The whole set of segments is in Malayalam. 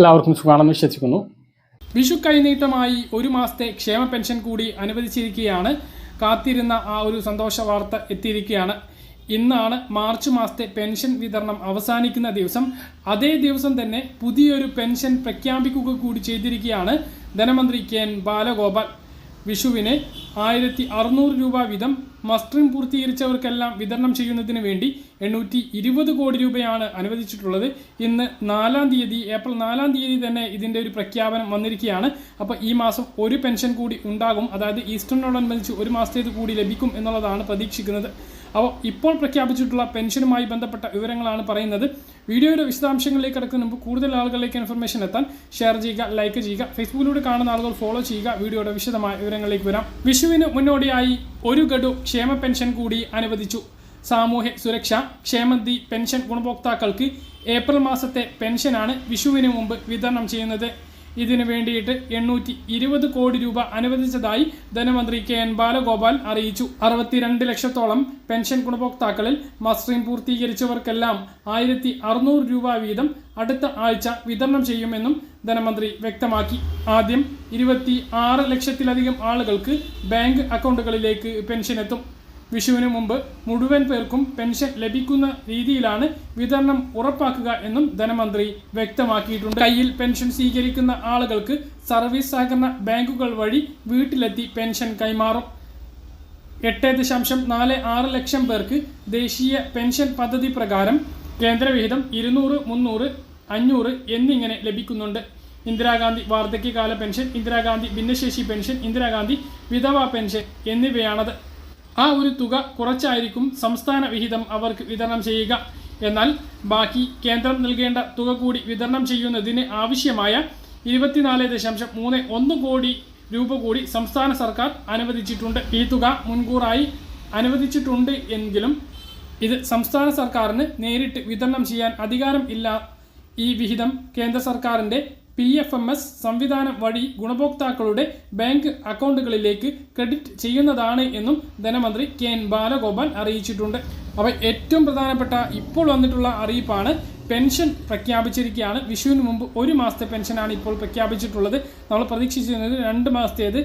എല്ലാവർക്കും സുഖമാണെന്ന് വിശ്വസിക്കുന്നു. വിഷു കൈനീട്ടമായി ഒരു മാസത്തെ ക്ഷേമ പെൻഷൻ കൂടി അനുവദിച്ചിരിക്കുകയാണ്. കാത്തിരുന്ന ആ ഒരു സന്തോഷ വാർത്ത എത്തിയിരിക്കുകയാണ്. ഇന്നാണ് മാർച്ച് മാസത്തെ പെൻഷൻ വിതരണം അവസാനിക്കുന്ന ദിവസം. അതേ ദിവസം തന്നെ പുതിയൊരു പെൻഷൻ പ്രഖ്യാപിക്കുക കൂടി ചെയ്തിരിക്കുകയാണ് ധനമന്ത്രി കെ എൻ ബാലഗോപാൽ. വിഷുവിന് ആയിരത്തി അറുന്നൂറ് രൂപ വീതം മസ്റ്ററിംഗ് പൂർത്തീകരിച്ചവർക്കെല്ലാം വിതരണം ചെയ്യുന്നതിന് വേണ്ടി എണ്ണൂറ്റി ഇരുപത് കോടി രൂപയാണ് അനുവദിച്ചിട്ടുള്ളത്. ഇന്ന് നാലാം തീയതി ഏപ്രിൽ നാലാം തീയതി തന്നെ ഇതിന്റെ ഒരു പ്രഖ്യാപനം വന്നിരിക്കുകയാണ്. അപ്പോൾ ഈ മാസം ഒരു പെൻഷൻ കൂടി ഉണ്ടാകും. അതായത് ഈസ്റ്ററിനോടനുബന്ധിച്ച് ഒരു മാസത്തേത് കൂടി ലഭിക്കും എന്നുള്ളതാണ് പ്രതീക്ഷിക്കുന്നത്. അപ്പോൾ ഇപ്പോൾ പ്രഖ്യാപിച്ചിട്ടുള്ള പെൻഷനുമായി ബന്ധപ്പെട്ട വിവരങ്ങളാണ് പറയുന്നത്. വീഡിയോയുടെ വിശദാംശങ്ങളിലേക്ക് കിടക്കുന്ന മുമ്പ് കൂടുതൽ ആളുകളിലേക്ക് ഇൻഫർമേഷൻ എത്താൻ ഷെയർ ചെയ്യുക ലൈക്ക് ചെയ്യുക ഫേസ്ബുക്കിലൂടെ കാണുന്ന ആളുകൾ ഫോളോ ചെയ്യുക. വീഡിയോയുടെ വിശദമായ വിവരങ്ങളിലേക്ക് വരാം. വിഷുവിന് മുന്നോടിയായി ഒരു ഗഡു ക്ഷേമ പെൻഷൻ കൂടി അനുവദിച്ചു. സാമൂഹ്യ സുരക്ഷ ക്ഷേമനിധി പെൻഷൻ ഗുണഭോക്താക്കൾക്ക് ഏപ്രിൽ മാസത്തെ പെൻഷനാണ് വിഷുവിന് മുമ്പ് വിതരണം ചെയ്യുന്നത്. ഇതിനു വേണ്ടിയിട്ട് എണ്ണൂറ്റി ഇരുപത് കോടി രൂപ അനുവദിച്ചതായി ധനമന്ത്രി കെ എൻ ബാലഗോപാൽ അറിയിച്ചു. അറുപത്തിരണ്ട് ലക്ഷത്തോളം പെൻഷൻ ഗുണഭോക്താക്കളിൽ മസ്റ്ററിംഗ് പൂർത്തീകരിച്ചവർക്കെല്ലാം ആയിരത്തി അറുന്നൂറ് രൂപ വീതം അടുത്ത ആഴ്ച വിതരണം ചെയ്യുമെന്നും ധനമന്ത്രി വ്യക്തമാക്കി. ആദ്യം ഇരുപത്തി ആറ് ലക്ഷത്തിലധികം ആളുകൾക്ക് ബാങ്ക് അക്കൗണ്ടുകളിലേക്ക് പെൻഷൻ എത്തും വിഷുവിന് മുമ്പ് മുഴുവൻ പേർക്കും പെൻഷൻ ലഭിക്കുന്ന രീതിയിലാണ് വിതരണം ഉറപ്പാക്കുക എന്നും ധനമന്ത്രി വ്യക്തമാക്കിയിട്ടുണ്ട്. കയ്യിൽ പെൻഷൻ സ്വീകരിക്കുന്ന ആളുകൾക്ക് സർവീസ് സഹകരണ ബാങ്കുകൾ വഴി വീട്ടിലെത്തി പെൻഷൻ കൈമാറും. എട്ട് ദശാംശം നാല് ആറ് ലക്ഷം പേർക്ക് ദേശീയ പെൻഷൻ പദ്ധതി പ്രകാരം കേന്ദ്രവിഹിതം ഇരുന്നൂറ് മുന്നൂറ് അഞ്ഞൂറ് എന്നിങ്ങനെ ലഭിക്കുന്നുണ്ട്. ഇന്ദിരാഗാന്ധി വാർദ്ധക്യകാല പെൻഷൻ ഇന്ദിരാഗാന്ധി ഭിന്നശേഷി പെൻഷൻ ഇന്ദിരാഗാന്ധി വിധവാ പെൻഷൻ എന്നിവയാണത്. ആ ഒരു തുക കുറച്ചായിരിക്കും സംസ്ഥാന വിഹിതം അവർക്ക് വിതരണം ചെയ്യുക. എന്നാൽ ബാക്കി കേന്ദ്രം നൽകേണ്ട തുക കൂടി വിതരണം ചെയ്യുന്നതിന് ആവശ്യമായ ഇരുപത്തിനാല് ദശാംശം മൂന്ന് ഒന്ന് കോടി രൂപ കൂടി സംസ്ഥാന സർക്കാർ അനുവദിച്ചിട്ടുണ്ട്. ഈ തുക മുൻകൂറായി അനുവദിച്ചിട്ടുണ്ട് എങ്കിലും ഇത് സംസ്ഥാന സർക്കാരിന് നേരിട്ട് വിതരണം ചെയ്യാൻ അധികാരം ഇല്ല ഈ വിഹിതം കേന്ദ്ര സർക്കാരിന്റെ പി എഫ് എം എസ് സംവിധാനം വഴി ഗുണഭോക്താക്കളുടെ ബാങ്ക് അക്കൗണ്ടുകളിലേക്ക് ക്രെഡിറ്റ് ചെയ്യുന്നതാണ് എന്നും ധനമന്ത്രി കെ എൻ ബാലഗോപാൽ അറിയിച്ചിട്ടുണ്ട്. അപ്പോൾ ഏറ്റവും പ്രധാനപ്പെട്ട ഇപ്പോൾ വന്നിട്ടുള്ള അറിയിപ്പാണ് പെൻഷൻ പ്രഖ്യാപിച്ചിരിക്കുകയാണ്. വിഷുവിന് മുമ്പ് ഒരു മാസത്തെ പെൻഷനാണ് ഇപ്പോൾ പ്രഖ്യാപിച്ചിട്ടുള്ളത്. നമ്മൾ പ്രതീക്ഷിച്ചിരുന്നത് രണ്ട് മാസത്തേത്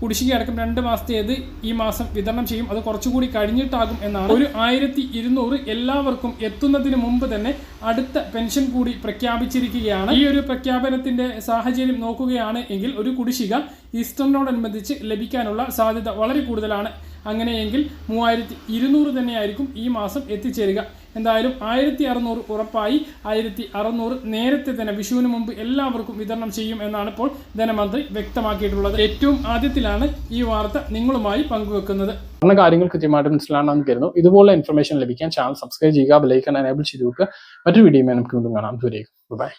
കുടിശ്ശിക അടക്കം രണ്ട് മാസത്തേത് ഈ മാസം വിതരണം ചെയ്യും. അത് കുറച്ചുകൂടി കഴിഞ്ഞിട്ടാകും എന്നാണ്. ഒരു ആയിരത്തി ഇരുന്നൂറ് എല്ലാവർക്കും എത്തുന്നതിന് മുമ്പ് തന്നെ അടുത്ത പെൻഷൻ കൂടി പ്രഖ്യാപിച്ചിരിക്കുകയാണ്. ഈ ഒരു പ്രഖ്യാപനത്തിന്റെ സാഹചര്യം നോക്കുകയാണ് എങ്കിൽ ഒരു കുടിശ്ശിക ഈസ്റ്ററിനോടനുബന്ധിച്ച് ലഭിക്കാനുള്ള സാധ്യത വളരെ കൂടുതലാണ്. അങ്ങനെയെങ്കിൽ മൂവായിരത്തി ഇരുന്നൂറ് തന്നെയായിരിക്കും ഈ മാസം എത്തിച്ചേരുക. എന്തായാലും ആയിരത്തി അറുന്നൂറ് ഉറപ്പായി. ആയിരത്തി അറുന്നൂറ് നേരത്തെ തന്നെ വിഷുവിന് മുമ്പ് എല്ലാവർക്കും വിതരണം ചെയ്യും എന്നാണ് ഇപ്പോൾ ധനമന്ത്രി വ്യക്തമാക്കിയിട്ടുള്ളത്. ഏറ്റവും ആദ്യത്തിലാണ് ഈ വാർത്ത നിങ്ങളുമായി പങ്കുവെക്കുന്നത്. പറഞ്ഞ കാര്യങ്ങൾ കൃത്യമായിട്ട് മനസ്സിലാണെന്ന് കരുതുന്നു. ഇതുപോലെ ഇൻഫർമേഷൻ ലഭിക്കാൻ ചാനൽ സബ്സ്ക്രൈബ് ചെയ്യുക ബെലൈക്കൺ എനേബിൾ ചെയ്ത് വെക്കുക. മറ്റൊരു വീഡിയോയുമായി നമുക്ക് വീണ്ടും കാണാം. ദൂരേക്കും ബൈ